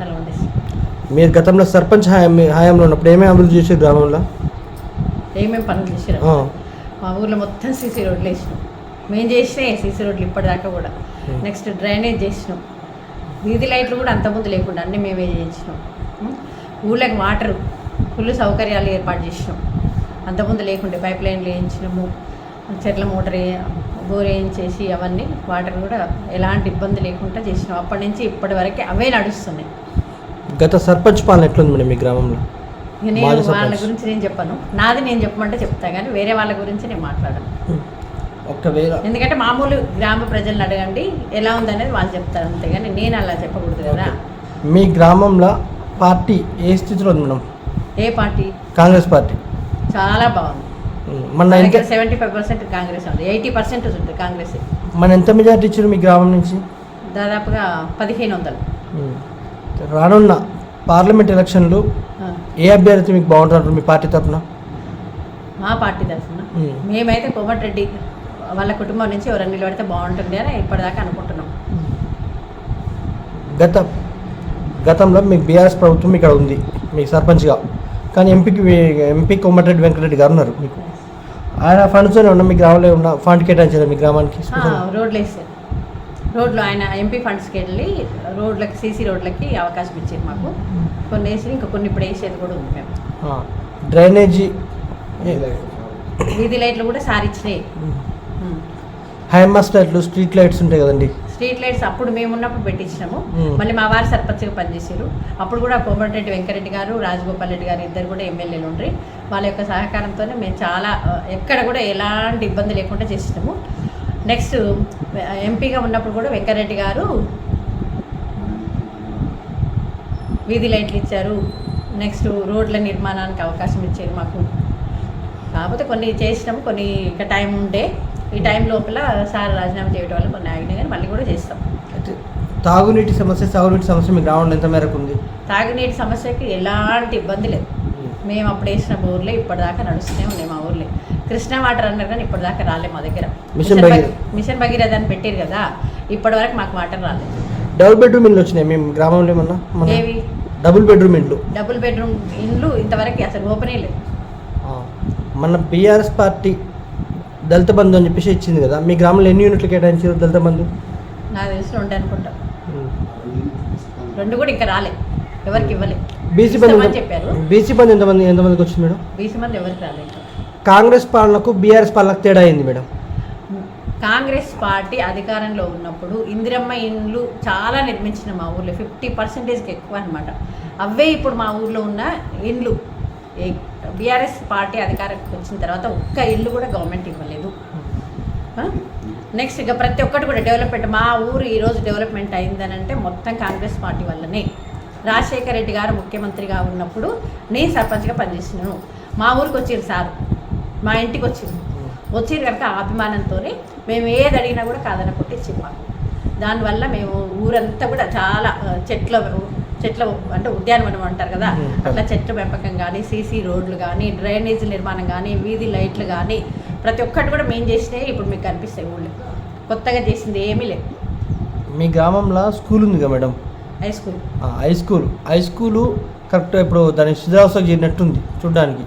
నల్గొండ మీరు గతంలో సర్పంచ్ హయాం హయాంలో ఉన్నప్పుడు ఏమేమి అభివృద్ధి చేసారు గ్రామంలో? ఏమేమి పనులు చేసిరా మా ఊర్లో మొత్తం సీసీ రోడ్లు వేసినాం. మేము చేసినాయి సీసీ రోడ్లు ఇప్పటిదాకా కూడా. నెక్స్ట్ డ్రైనేజ్ చేసినాం. వీధి లైట్లు కూడా అంతకుముందు లేకుండా అన్నీ మేమే చేయించినాం? ఊళ్ళకి వాటర్ ఫుల్ సౌకర్యాలు ఏర్పాటు చేసినాం. అంతకుముందు లేకుండే పైప్ లైన్లు వేయించినాము. చెట్ల మోటార్ వే- బోర్ వేయించేసి అవన్నీ వాటర్ కూడా ఎలాంటి ఇబ్బంది లేకుండా చేసినాం. అప్పటి నుంచి ఇప్పటి వరకు అవే నడుస్తున్నాయి. గత సర్పంచ్ పాలన ఎట్లుంది మేడం మీ గ్రామంలో? నేను వాళ్ళ. గురించి నేను చెప్పను. నాది నేను చెప్పమంటే చెప్తా కానీ వేరే వాళ్ళ గురించి నేను మాట్లాడను. ఒకవేళ ఎందుకంటే మామూలు గ్రామ ప్రజలను అడగండి ఎలా ఉందనేది వాళ్ళు చెప్తారు అంతేగాని నేను అలా చెప్పకూడదు కదా. మీ గ్రామంలో పార్టీ ఏ స్థితిలో ఉంది మేడం? ఏ పార్టీ? కాంగ్రెస్ పార్టీ. చాలా బాగుంది. ఎంత సెవెంటీ ఫైవ్ పర్సెంట్ కాంగ్రెస్ ఉంది. ఎయిటీ పర్సెంట్ ఉంటుంది కాంగ్రెస్. మన ఎంత మెజార్టీ ఇచ్చారు మీ గ్రామం నుంచి? దాదాపుగా పదిహేను వందలు. రానున్న పార్లమెంట్ ఎలక్షన్లు ఏ అభ్యర్థి మీకు బాగుంటారు మీ పార్టీ తరఫున? మా పార్టీ తరఫున. మేమైతే కోమటిరెడ్డి వాళ్ళ కుటుంబం నుంచి ఎవరైనా నిలబడితే బాగుంటుంది అని ఇప్పటిదాకా అనుకుంటున్నాం. గత గతంలో మీకు బీఆర్ఎస్ ప్రభుత్వం ఇక్కడ ఉంది మీకు సర్పంచ్గా. కానీ ఎంపీకి ఎంపీ కోమటిరెడ్డి వెంకటరెడ్డి గారు ఉన్నారు మీకు. ఆయన ఫండ్స్తోనే ఉన్న మీ గ్రామంలో ఉన్న ఫండ్ కేటాయించారు మీ గ్రామానికి. రోడ్లు వేసారు రోడ్లు ఆయన ఎంపీ ఫండ్స్కి వెళ్ళి రోడ్లకి సీసీ రోడ్లకి అవకాశం ఇచ్చారు మాకు. కొన్ని వేసి ఇంకా కొన్ని ఇప్పుడు వేసేది కూడా ఉంది మేము. డ్రైనేజీ వీధి లైట్లు కూడా సారిచ్చినాయి హైమాస్ లైట్లు స్ట్రీట్ లైట్స్ ఉంటాయి కదండి. స్ట్రీట్ లైట్స్ అప్పుడు మేము ఉన్నప్పుడు పెట్టించినాము. మళ్ళీ మా వారు సర్పంచ్గా పనిచేశారు. అప్పుడు కూడా కోమటిరెడ్డి వెంకరెడ్డి గారు రాజగోపాల్ రెడ్డి గారు ఇద్దరు కూడా ఎమ్మెల్యేలు ఉండ్రి. వాళ్ళ యొక్క సహకారంతోనే మేము చాలా ఎక్కడ కూడా ఎలాంటి ఇబ్బంది లేకుండా చేసినాము. నెక్స్ట్ ఎంపీగా ఉన్నప్పుడు కూడా వెంకరెడ్డి గారు వీధి లైట్లు ఇచ్చారు. నెక్స్ట్ రోడ్ల నిర్మాణానికి అవకాశం ఇచ్చారు మాకు. కాకపోతే కొన్ని చేసినాము కొన్ని ఇక టైం ఉండే. ఈ టైం లోపల సార్ రాజీనామా చేయడం వల్ల కొన్ని ఆగినాయి కానీ మళ్ళీ కూడా చేస్తాం. తాగునీటి సమస్య సాగునీటి సమస్య మీ గ్రామంలో ఎంత మేరకు ఉంది? తాగునీటి సమస్యకి ఎలాంటి ఇబ్బంది లేదు. మేము అప్పుడు వేసిన ఊర్లే ఇప్పటిదాకా నడుస్తూనే ఉన్నాయి మా ఊర్లే. కృష్ణా వాటర్ అన్నారు కానీ ఇప్పటిదాకా రాలే మా దగ్గర. మిషన్. మిషన్ భగీరథ. అని పెట్టారు కదా ఇప్పటి వరకు మాకు వాటర్ రాలేదు. డబుల్ బెడ్రూమ్ ఇండ్లు వచ్చినాయి మేము గ్రామంలో ఏమన్నా? మన ఏవి? డబుల్ బెడ్రూమ్ ఇండ్లు డబుల్ బెడ్రూమ్ ఇండ్లు ఇంతవరకు అసలు ఓపెనే లేదు. మన బీఆర్ఎస్ పార్టీ దళిత బంధు అని చెప్పేసి ఇచ్చింది కదా. మీ గ్రామంలో ఎన్ని యూనిట్లు కేటాయించారు దళిత బంధు? నాకు తెలిసి రెండు అనుకుంటా. రెండు కూడా ఇంకా రాలే. ఎవరికి ఇవ్వలే. బీసీ బంధు చెప్పారు. బీసీ బంధు ఎంతమంది ఎంతమందికి వచ్చింది మేడం? బీసీ మంది ఎవరికి రాలే కాంగ్రెస్ పాలనకు బీఆర్ఎస్ పాలనకు తేడా అయింది మేడం? కాంగ్రెస్ పార్టీ అధికారంలో ఉన్నప్పుడు ఇందిరమ్మ ఇండ్లు చాలా నిర్మించిన మా ఊర్లో ఫిఫ్టీ పర్సెంటేజ్కి ఎక్కువ అనమాట అవే ఇప్పుడు మా ఊర్లో ఉన్న ఇండ్లు. బీఆర్ఎస్ పార్టీ అధికారంకి వచ్చిన తర్వాత ఒక్క ఇల్లు కూడా గవర్నమెంట్ ఇవ్వలేదు. నెక్స్ట్ ఇక ప్రతి ఒక్కటి కూడా డెవలప్మెంట్. మా ఊరు ఈరోజు డెవలప్మెంట్ అయిందనంటే మొత్తం కాంగ్రెస్ పార్టీ వల్లనే. రాజశేఖర రెడ్డి గారు ముఖ్యమంత్రిగా ఉన్నప్పుడు నేను సర్పంచ్గా పనిచేసినాను. మా ఊరికి వచ్చింది సార్. మా ఇంటికి వచ్చింది వచ్చి కనుక ఆ అభిమానంతోనే మేము ఏది అడిగినా కూడా కాదనకుంటే ఇచ్చింది మాకు దానివల్ల మేము ఊరంతా కూడా చాలా చెట్ల చెట్ల అంటే ఉద్యానవనం అంటారు కదా. అట్లా చెట్ల పెంపకం కానీ సీసీ రోడ్లు కానీ డ్రైనేజ్ నిర్మాణం కానీ వీధి లైట్లు కానీ ప్రతి ఒక్కటి కూడా మేము చేసినవి ఇప్పుడు మీకు కనిపిస్తాయి ఊళ్ళో. కొత్తగా చేసింది ఏమీ లేదు మీ గ్రామంలో స్కూల్ ఉంది కదా మేడం? హై స్కూల్ ఆ, high school high school correct ఇప్పుడు దాని శిథిలావస్థకు చేరినట్టుంది చూడడానికి.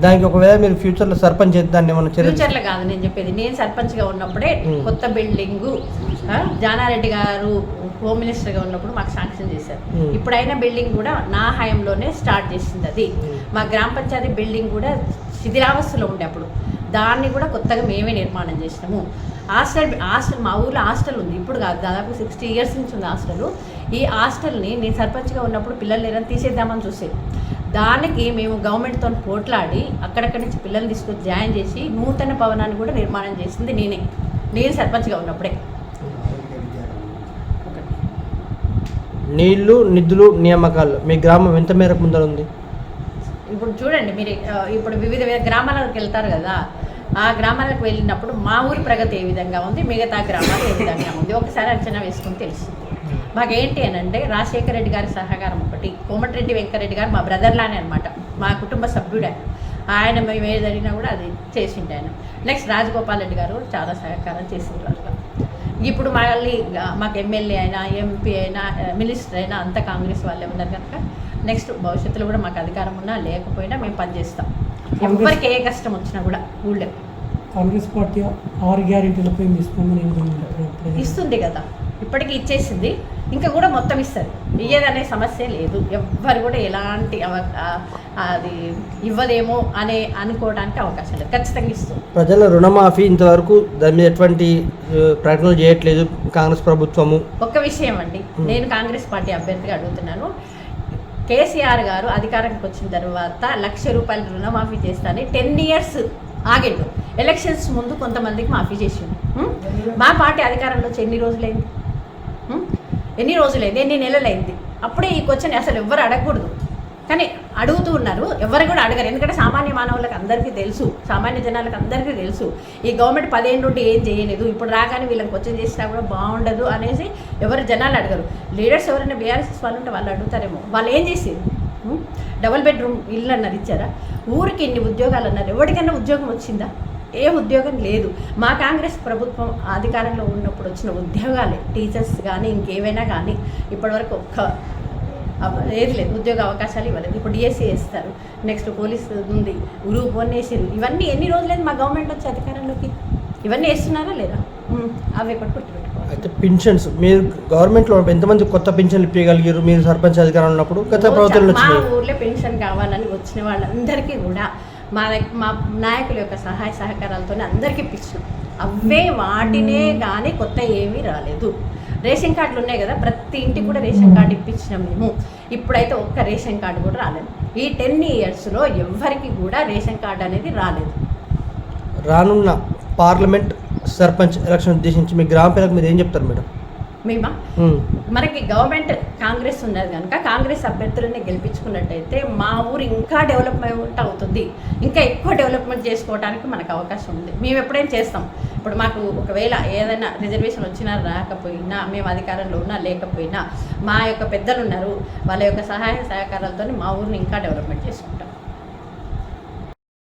దానికి ఒకవేళ మీరు ఫ్యూచర్లో సర్పంచ్ చేస్తే దాన్ని ఏమైనా చర్య ఫ్యూచర్లో కాదు నేను చెప్పేది. నేను సర్పంచ్గా ఉన్నప్పుడే మ్మ్. కొత్త బిల్డింగు జానారెడ్డి గారు హోమ్ మినిస్టర్గా ఉన్నప్పుడు మాకు శాంక్షన్ చేశారు. మ్మ్. ఇప్పుడైన బిల్డింగ్ కూడా నా హయాంలోనే స్టార్ట్ చేసింది అది. మ్మ్. మా గ్రామ పంచాయతీ బిల్డింగ్ కూడా శిథిలావస్థలో ఉండే అప్పుడు. దాన్ని కూడా కొత్తగా మేమే నిర్మాణం చేసినాము. హాస్టల్ హాస్టల్ మా ఊర్లో హాస్టల్ ఉంది. ఇప్పుడు కాదు దాదాపు సిక్స్టీ ఇయర్స్ నుంచి ఉంది హాస్టల్. ఈ హాస్టల్ని నేను సర్పంచ్గా ఉన్నప్పుడు పిల్లలు లేరని తీసేద్దామని చూసేది దానికి మేము గవర్నమెంట్తో పోట్లాడి అక్కడక్కడి నుంచి పిల్లల్ని తీసుకొచ్చి జాయిన్ చేసి నూతన భవనాన్ని కూడా నిర్మాణం చేసింది నేనే. నేను సర్పంచ్గా ఉన్నప్పుడే ఒకటి నీళ్ళు నిధులు నియామకాలు. మీ గ్రామం ఎంత మేరకు ముందర ఉంది? ఇప్పుడు చూడండి మీరు ఇప్పుడు వివిధ గ్రామాలకు వెళ్తారు కదా ఆ గ్రామాలకు వెళ్ళినప్పుడు మా ఊరి ప్రగతి ఏ విధంగా ఉంది మిగతా గ్రామాలు ఏ విధంగా ఉంది? ఒకసారి అంచనా వేసుకుని తెలుస్తుంది మాకేంటి అని అంటే రాజశేఖర రెడ్డి గారి సహకారం ఒకటి కోమటిరెడ్డి వెంకరెడ్డి గారు మా బ్రదర్లానే అనమాట మా కుటుంబ సభ్యుడే ఆయన. మేము ఏది అడిగినా కూడా అది చేసిండే ఆయన. నెక్స్ట్ రాజగోపాల్ రెడ్డి గారు చాలా సహకారం చేసిండ్రు ఇప్పుడు మళ్ళీ మాకు ఎమ్మెల్యే అయినా ఎంపీ అయినా మినిస్టర్ అయినా అంతా కాంగ్రెస్ వాళ్ళే ఉన్నారు కనుక నెక్స్ట్ భవిష్యత్తులో కూడా మాకు అధికారం ఉన్నా లేకపోయినా మేము పనిచేస్తాం. ఎవరికి ఏ కష్టం వచ్చినా కూడా ఊళ్ళో. కాంగ్రెస్ పార్టీ ఆరు గ్యారెంటీలపై? ఇస్తుంది కదా. ఇప్పటికి ఇచ్చేసింది. ఇంకా కూడా మొత్తం ఇస్తుంది ఇయ్యేదనే సమస్య లేదు. ఎవ్వరు కూడా ఎలాంటి అది ఇవ్వదేమో అనే అనుకోవడానికి అవకాశం లేదు. ఖచ్చితంగా ఇస్తుంది ప్రజల రుణమాఫీ ఇంతవరకు దాని మీద ఎటువంటి ప్రకటనలు చేయట్లేదు. కాంగ్రెస్ ప్రభుత్వము. ఒక్క విషయం అండి. నేను కాంగ్రెస్ పార్టీ అభ్యర్థిగా అడుగుతున్నాను. కేసీఆర్ గారు అధికారానికి వచ్చిన తర్వాత లక్ష రూపాయలు రుణమాఫీ చేస్తానని టెన్ ఇయర్స్ ఆగిండు. ఎలక్షన్స్ ముందు కొంతమందికి మాఫీ చేసిండు? మా పార్టీ అధికారంలో ఎన్ని రోజులైంది? ఎన్ని రోజులైంది ఎన్ని నెలలైంది అప్పుడే ఈ క్వశ్చన్ అసలు ఎవ్వరు అడగకూడదు. కానీ అడుగుతూ ఉన్నారు. ఎవరు కూడా అడగరు. ఎందుకంటే సామాన్య మానవులకు అందరికీ తెలుసు. సామాన్య జనాలకు అందరికీ తెలుసు. ఈ గవర్నమెంట్ పదిహేను నుండి ఏం చేయలేదు. ఇప్పుడు రాగానే వీళ్ళకి క్వశ్చన్ చేసినా కూడా బాగుండదు అనేసి ఎవరు జనాలు అడగరు. లీడర్స్ ఎవరైనా బీఆర్ఎస్ వాళ్ళు ఉంటే వాళ్ళు అడుగుతారేమో. వాళ్ళు ఏం చేసేది? డబుల్ బెడ్రూమ్ ఇల్లు అన్నారు ఇచ్చారా? ఊరికి ఇన్ని ఉద్యోగాలు అన్నారు. ఎవరికైనా ఉద్యోగం వచ్చిందా? ఏ ఉద్యోగం లేదు. మా కాంగ్రెస్ ప్రభుత్వం అధికారంలో ఉన్నప్పుడు వచ్చిన ఉద్యోగాలే టీచర్స్ కానీ ఇంకేవైనా కానీ ఇప్పటివరకు ఒక్క ఏది లేదు. ఉద్యోగ అవకాశాలు ఇవ్వలేదు. ఇప్పుడు డిఎస్సీ వేస్తారు. నెక్స్ట్ పోలీస్ ఉంది. గ్రూప్ వన్ వేసారు. ఇవన్నీ ఎన్ని రోజులేదు మా గవర్నమెంట్ వచ్చి అధికారంలోకి? ఇవన్నీ వేస్తున్నారా లేదా? అవి ఒకటి గుర్తుపెట్టుకోవాలి? అయితే పింఛన్స్. మీరు గవర్నమెంట్లో ఎంతమంది కొత్త పింఛన్లు ఇప్పగలిగారు మీరు సర్పంచ్ అధికారంలో ఉన్నప్పుడు గత ప్రభుత్వంలో మా ఊర్లో పెన్షన్ కావాలని వచ్చిన వాళ్ళందరికీ కూడా మా మా నాయకుల యొక్క సహాయ సహకారాలతో అందరికీ ఇప్పించాం అవే వాటినే కానీ కొత్త ఏమీ రాలేదు. రేషన్ కార్డులు ఉన్నాయి కదా ప్రతి ఇంటికి కూడా రేషన్ కార్డు ఇప్పించినాం మేము. ఇప్పుడైతే ఒక్క రేషన్ కార్డు కూడా రాలేదు. ఈ టెన్ ఇయర్స్లో ఎవ్వరికి కూడా రేషన్ కార్డు అనేది రాలేదు. రానున్న పార్లమెంట్ సర్పంచ్ ఎలక్షన్ ఉద్దేశించి మీ గ్రామ ప్రజలకు మీరు ఏం చెప్తారు మేడం? మేమా. మనకి గవర్నమెంట్ కాంగ్రెస్ ఉన్నది కనుక కాంగ్రెస్ అభ్యర్థులని గెలిపించుకున్నట్టయితే మా ఊరు ఇంకా డెవలప్మెంట్ అవుతుంది. ఇంకా ఎక్కువ డెవలప్మెంట్ చేసుకోవడానికి మనకు అవకాశం ఉంది. మేము ఎప్పుడైనా చేస్తాం. ఇప్పుడు మాకు ఒకవేళ ఏదైనా రిజర్వేషన్ వచ్చినా రాకపోయినా మేము అధికారంలో ఉన్నా లేకపోయినా మా యొక్క పెద్దలు ఉన్నారు. వాళ్ళ యొక్క సహాయ సహకారాలతో మా ఊరిని ఇంకా డెవలప్మెంట్ చేసుకుంటాం.